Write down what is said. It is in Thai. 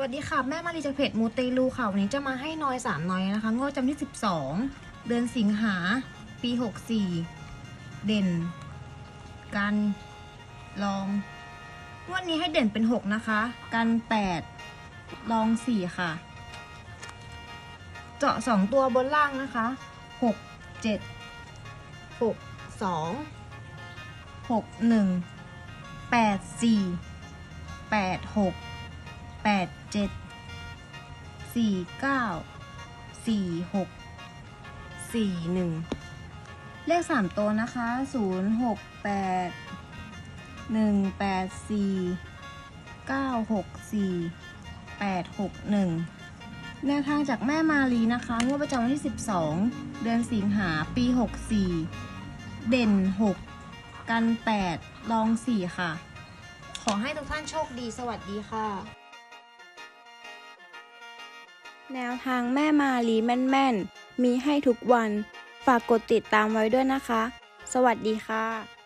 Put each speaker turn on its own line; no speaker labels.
สวัสดีค่ะ แม่มารีจากเพจมูเตลูค่ะ วันนี้จะมาให้น้อยสามน้อยนะคะงวดจำที่ 12 เดือนสิงหา ปี 64 เด่น กันลองงวดนี้ให้เด่นเป็น 6 นะคะ กัน 8 ลอง 4 ค่ะ เจาะ 2 ตัวบนล่างนะคะ 6 7 6 2 6 1 8 4 8 6 แปดเจ็ดสี่เก้าสี่หกสี่หนึ่งเลขสามตัวนะคะศูนย์หกแปดหนึ่งแปดสี่เก้าหกสี่แปดหกหนึ่งแนวทางจากแม่มาลีนะคะงวดประจำวันที่12เดือนสิงหาปี64เด่น6กัน8ลอง4ค่ะ ขอให้ทุกท่านโชคดีสวัสดีค่ะ
แนวทางแม่มาลีแม่นๆ มีให้ทุกวัน ฝากกดติดตามไว้ด้วยนะคะ สวัสดีค่ะ